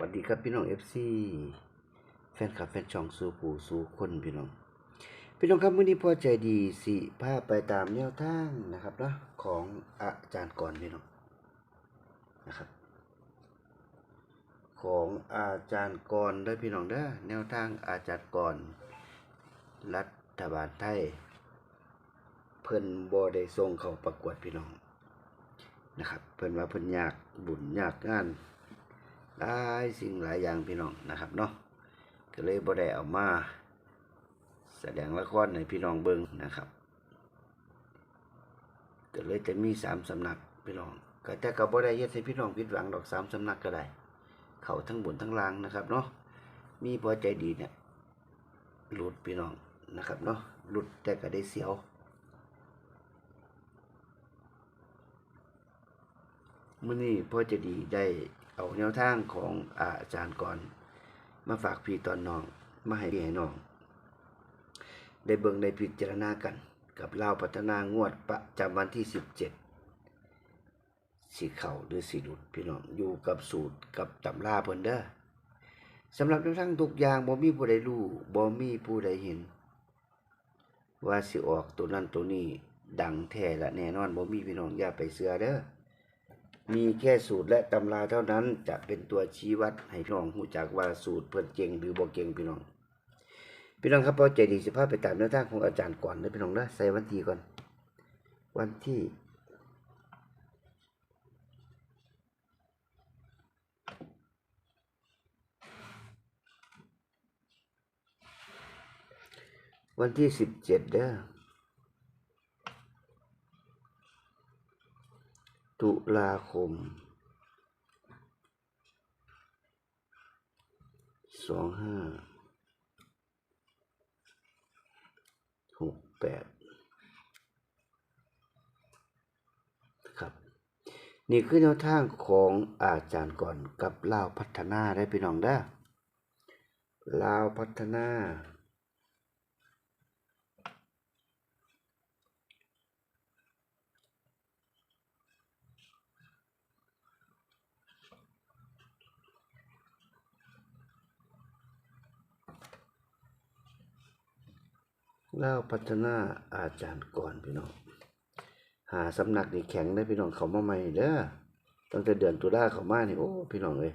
วัสดีครับพี่น้อง FC แฟนคลับแฟนช่องสู่ผู้สู่คนพี่น้อง พี่น้องครับมื้อนี้พอใจดีสิพาไปตามแนวทางนะครับนะของอาจารย์ก่อนพี่น้องนะครับ ของอาจารย์กรเด้พี่น้องเด้อแนวทางอาจารย์กรรัฐบาลไทย เพิ่นบ่ได้ส่งเข้าประกวดพี่น้องนะครับ เพิ่นว่าเพิ่นยากบุญยากงาน หลายสิ่งหลายอย่างพี่น้องนะครับเนาะก็เลยบ่ได้เอามาแสดงละครให้พี่น้องเบิ่งนะครับก็เลยจะมีสามสำนักพี่น้องก็แต่ก็บ่ได้เฮ็ดให้พี่น้องผิดหวังดอกสามสำนักก็ได้ เขาทั้งบนทั้งล่างนะครับเนาะมีพอใจดีเนี่ยหลุดพี่น้องนะครับเนาะหลุดแต่ก็ได้เสียวมื่อนี้พ่อจะดีได้ เอาแนวทางของอาจารย์ก่อน มาฝากพี่ตอนน้อง มาให้พี่ให้น้อง ได้เบิ่งได้พิจารณากัน กับเล่าพัฒนางวดประจำวันที่สิบเจ็ดสีเข่าหรือสีหลุดพี่น้องอยู่กับสูตรกับตำราเพิ่นเด้อสำหรับแนวทางทุกอย่างบ่มีผู้ใดรู้บ่มีผู้ใดเห็น ว่าสิออกตัวนั้นตัวนี้ดังแท้และแน่นอนบ่มีพี่น้องอย่าไปเสือเด้อ มีแค่สูตรและตำราเท่านั้นจะเป็นตัวชี้วัดให้พี่น้องหูจักว่าสูตรเพิ่นเก่งหรือบ่เก่งพี่น้อง พี่น้องครับพอใจดีสิพาไปตามแนวทางของอาจารย์ก่อนเด้อพี่น้องนะใส่วันที่ก่อน วันที่วันที่สิบเจ็ดเด้อ ตุ ลาคม สองห้า หกแปดครับ นี่คือแนวทางของอาจารย์ก่อนกับลาวพัฒนาได้พี่น้องได้ลาวพัฒนา เล่าพัฒนาอาจารย์ก่อนพี่น้อง หาสำนักนี่แข็งได้พี่น้องเขามาใหม่เด้อตั้งแต่เดือนตุลาเขามานี่โอ้พี่น้องเอ้ย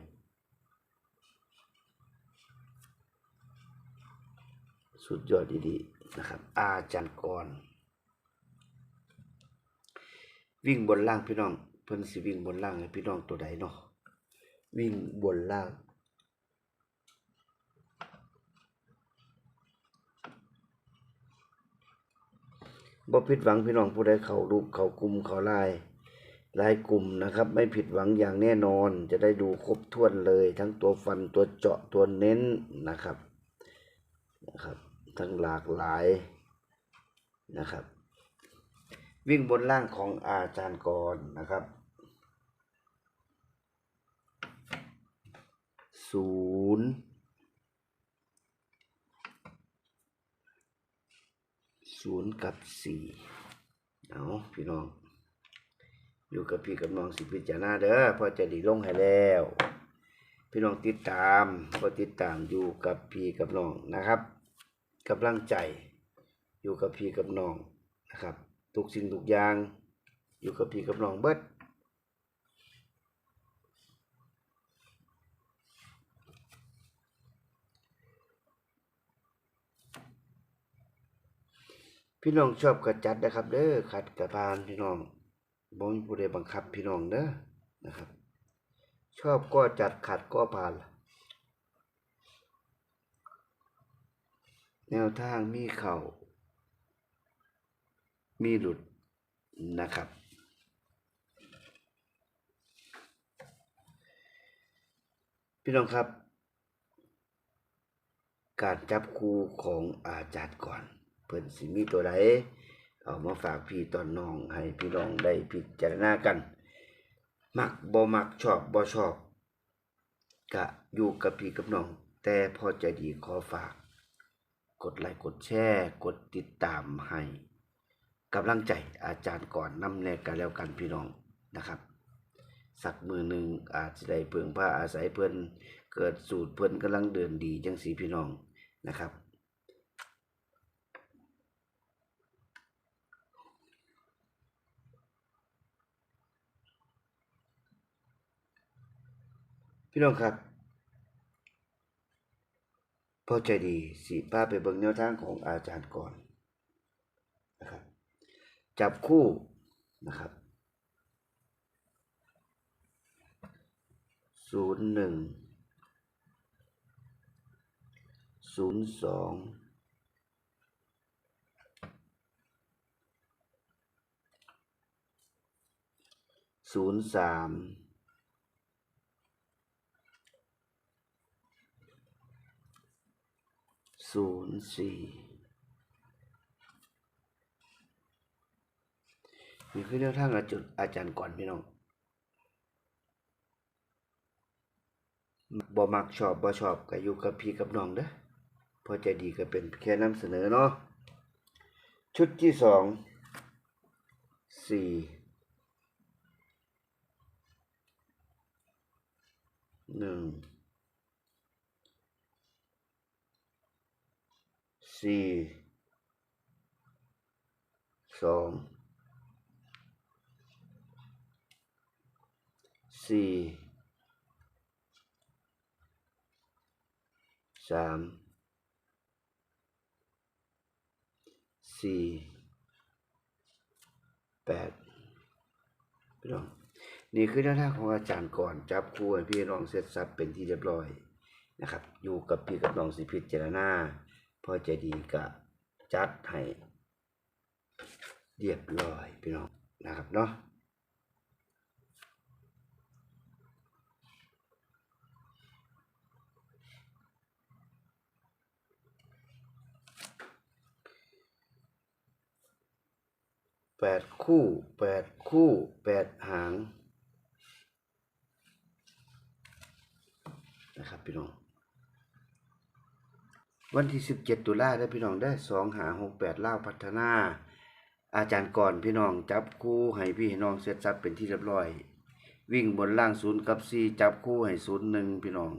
สุดยอดดีๆนะครับ อาจารย์ก่อน วิ่งบนล่างพี่น้องเพิ่นสิวิ่งบนล่างให้พี่น้องตัวใดเนาะวิ่งบนล่าง บ่ผิดหวังพี่น้องผู้ใดเขารูปเขากลุ่มเขาไลน์ลายกลุ่มนะครับ ไม่ผิดหวังอย่างแน่นอน จะได้ดูครบถ้วนเลย ทั้งตัวฟันตัวเจาะตัวเน้นนะครับนะครับ ทั้งหลากหลายนะครับ วิ่งบนล่างของอาจารย์กรนะครับศูนย์ ศูนย์กับสี่เอาพี่น้อง อยู่กับพี่กับน้องสิพิจารณาเด้อพอจะดีลงให้แล้ว พี่น้องติดตามพอติดตามอยู่กับพี่กับน้องนะครับกำลังใจ อยู่กับพี่กับน้องนะครับ ทุกสิ่งทุกอย่าง อยู่กับพี่กับน้องเบิด พี่น้องชอบกระจัดนะครับ เด้อขัดกระพานพี่น้องบ่มีผู้ใดบังคับพี่น้องเด้อนะครับ ชอบก็จัดขัดก็ผ่าน แนวทางมีเข่ามีหลุดนะครับพี่น้องครับ การจับคู่ของอาจารย์ก่อน เพิ่นสิมีตัวใดเอามาฝากพี่ตอนน้องให้พี่น้องได้พิจารณากัน มักบ่มักชอบบ่ชอบกะอยู่กับพี่กับน้อง แต่พอใจะดีขอฝาก กดไลค์กดแชร์กดติดตามให้กำลังใจอาจารย์ก่อนนำแนกันแล้วกันพี่น้องนะครับสักมือหนึ่งอาจจะได้เพิ่งพาอาศัยเพิ่อนเกิดสูตรเพิ่อนกำลังเดินดีจังสีพี่น้องนะครับ พี่น้องครับ พอใจดีสีป้าไปเบิ่งแนวทางของอาจารย์ก่อนนะครับ จับคู่นะครับศูนย์หนึ่งศูนย์สองศูนย์สาม ศูนย์สี่นี่คือแนวทางอาจารย์อาจารย์ก่อนพี่น้องบ่มักชอบบ่ชอบก็อยู่กับพี่กับน้องเด้อพอใจดีก็เป็นแค่นำเสนอเนาะชุดที่สองสี่หนึ่ง สี่สองสี่สามสี่แปดพี่น้องนี่คือแนวทางของอาจารย์ก่อนจับคู่ให้พี่น้องเสร็จสับเป็นที่เรียบร้อยนะครับ อยู่กับพี่กับน้องสิพิจารณา พอใจดีก็จัดให้เรียบร้อยพี่น้องนะครับเนาะแปดคู่แปดคู่แปดหางนะครับพี่น้อง วันที่ 17 ตุลาได้พี่น้องได้สองหาหกแปดล่าพัฒนา อาจารย์ก่อนพี่น้องจับคู่ให้พี่น้องเสร็จสับเป็นที่เรียบร้อย วิ่งบนล่างศูนย์กับสี่จับคู่ให้ศูนย์หนึ่งพี่น้อง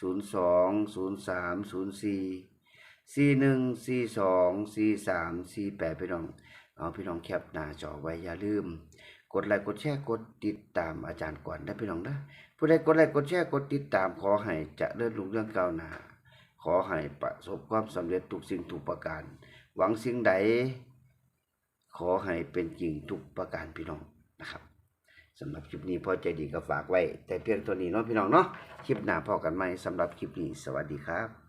ศูนย์สองศูนย์สามศูนย์สี่สี่หนึ่งสี่สองสี่สามสี่แปดพี่น้อง เอาพี่น้องแคปหน้าจอไว้อย่าลืม กดไลค์กดแชร์กดติดตามอาจารย์ก่อนนะพี่น้องนะผู้ใดกดไลค์กดแชร์กดติดตามขอให้จะเลื่อนลุงเรื่องก้าวหน้า ขอให้ประสบความสำเร็จทุกสิ่งทุกประการ หวังสิ่งใด ขอให้เป็นจริงทุกประการพี่น้องนะครับสำหรับคลิปนี้พอใจดีก็ฝากไว้ แต่เพียงตัวนี้เนาะพี่น้องเนาะคลิปหน้าพอกันไหมสำหรับคลิปนี้สวัสดีครับ